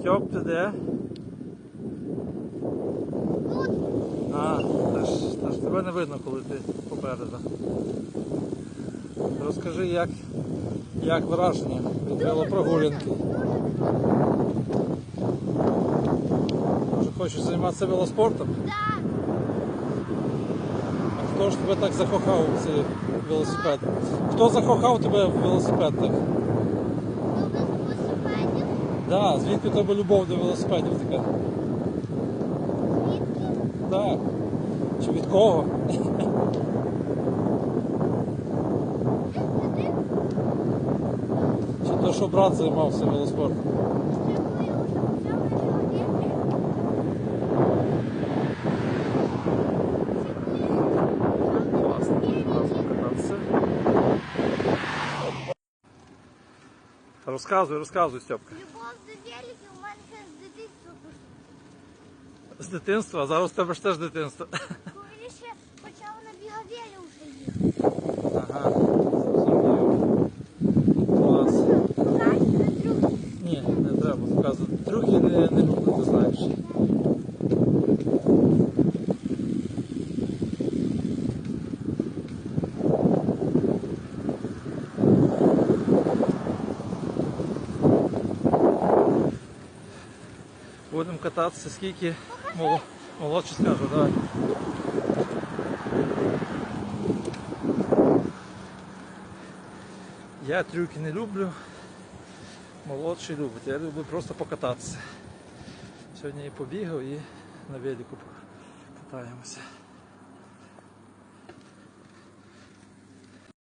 Стьоп, ти де? А, та ж, та ж тебе не видно, коли ти попереду. Розкажи, як, як враження від велопрогулянки. Може хочеш займатися велоспортом? Так, А хто ж тебе так закохав у цей велосипед? Хто закохав тебе в велосипед? Так? Да, звідки у тебе любов до велосипедів така? Звідки? Так. Чи від кого? Чи то, що брат займався велоспортом? Розказуй, розказуй, Стьопка. Любов до великів у мене ще з дитинства. З дитинства, а зараз у тебе ж теж дитинство. Коли ще почала на бігавелі вже їхати. Ага. зрозумів. Клас. Знаєш, на трюки. Ні, не треба показувати. Трюки не, не люблю, ти знаєш. Будемо кататися, скільки Мол- молодший скаже, давай. Я трюки не люблю, молодший любить. Я люблю просто покататися. Сьогодні і побігав і на велику покатаємося.